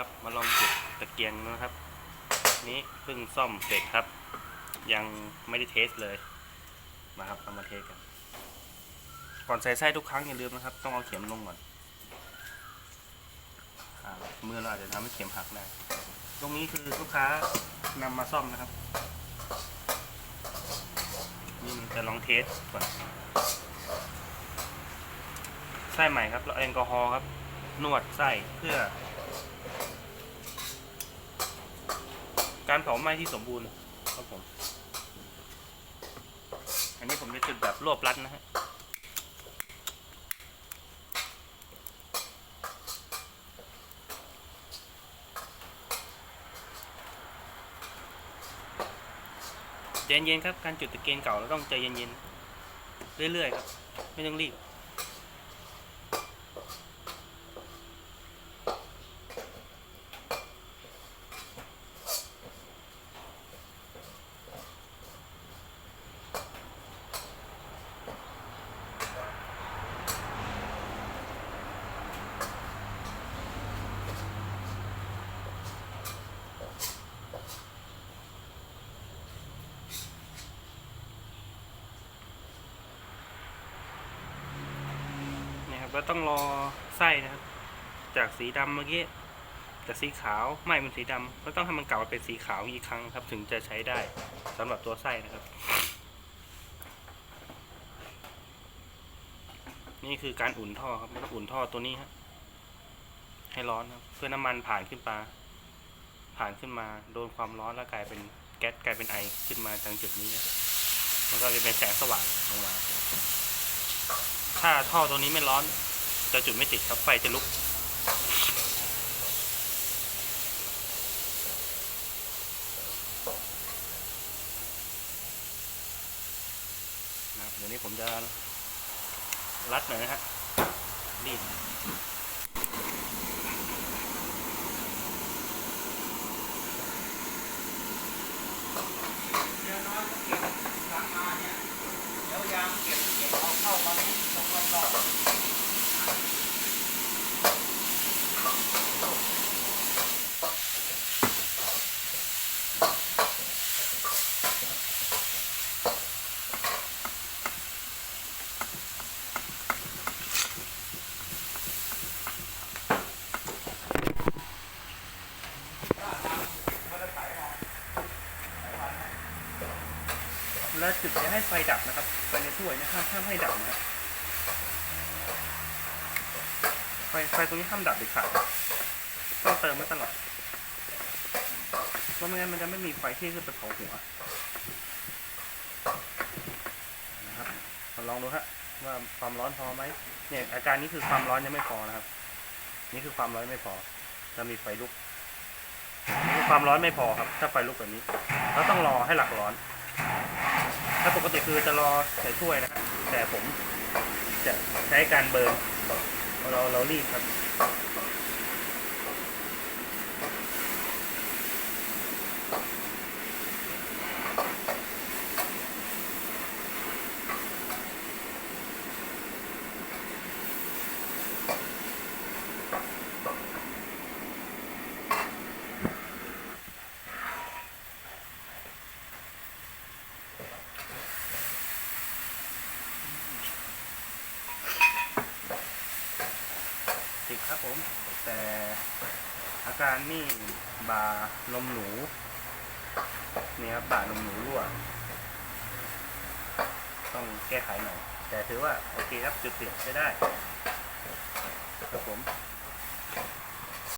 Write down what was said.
ครับ มาลองจุดตะเกียงนะครับ นี้เพิ่งซ่อมเสร็จครับ ยังไม่ได้เทสเลยมาครับเอามาเทสกัน ก่อนใส่ไส้ทุกครั้งอย่าลืมนะครับ ต้องเอาเข็มลงก่อนอมือเราอาจจะทำให้เข็มหักได้ ตรงนี้คือลูกค้านำมาซ่อมนะครับ นี่จะลองเทสก่อนไส้ใหม่ครับแล้วแอลกอฮอล์ครับ นวดไส้เพื่อ การเผาไหม้ที่สมบูรณ์ครับผม อันนี้ผมจะจุดแบบรวบรัดนะฮะใจเย็นๆครับ การจุดตะเกียงเก่าเราต้องใจเย็นๆ เรื่อยๆครับ ไม่ต้องรีบ ก็ต้องรอไส้นะครับ จากสีดำเมื่อกี้จากสีขาวไม่เป็นสีดำก็ต้องให้มันกลับมาเป็นสีขาวอีกครั้งครับ ถึงจะใช้ได้สำหรับตัวไส้นะครับ นี่คือการอุ่นท่อครับอุ่นท่อตัวนี้ฮะให้ร้อนครับเพื่อน้ำมันผ่านขึ้นมาผ่านขึ้นมาโดนความร้อนแล้วกลายเป็นแก๊สกลายเป็นไอขึ้นมาทางจุดนี้ มันก็จะเป็นแสงสว่างลงมา ถ้าท่อตัวนี้ไม่ร้อน จะจุดไม่ติดครับไฟจะลุก นะครับเดี๋ยวนี้ผมจะรัดหน่อยนะฮะรีดเน้อยก็เก็บหลังมาเนี่ยเดี๋ยวยามเก็บเก็บเอาเข้ามาตรงรอบๆ แล้วจุดจะให้ไฟดับนะครับไฟในถ้วยนะห้ามห้ามให้ดับนะครับ ไฟไฟตรงนี้ห้ามดับเด็ดขาดต้องเติมไว้ตลอดเพราะไม่งั้นมันจะไม่มีไฟที่ขึ้นไปเผาหัวนะครับลองดูฮะว่าความร้อนพอไหมเนี่ยอาการนี้คือความร้อนยังไม่พอนะครับ นี่คือความร้อนไม่พอจะมีไฟลุกนี่ความร้อนไม่พอครับ ถ้าไฟลุกแบบนี้เราต้องรอให้หลักร้อน ถ้าปกติคือจะรอใส่ถ้วยนะฮะแต่ผมจะใช้การเบิร์น เราเรารีบครับ ครับผม แต่อาการนี่บ่านมหนูเนี่ยครับบ่านมหนูรั่ว ต้องแก้ไขหน่อย แต่ถือว่าโอเคครับจุดติดใช้ได้ครับผม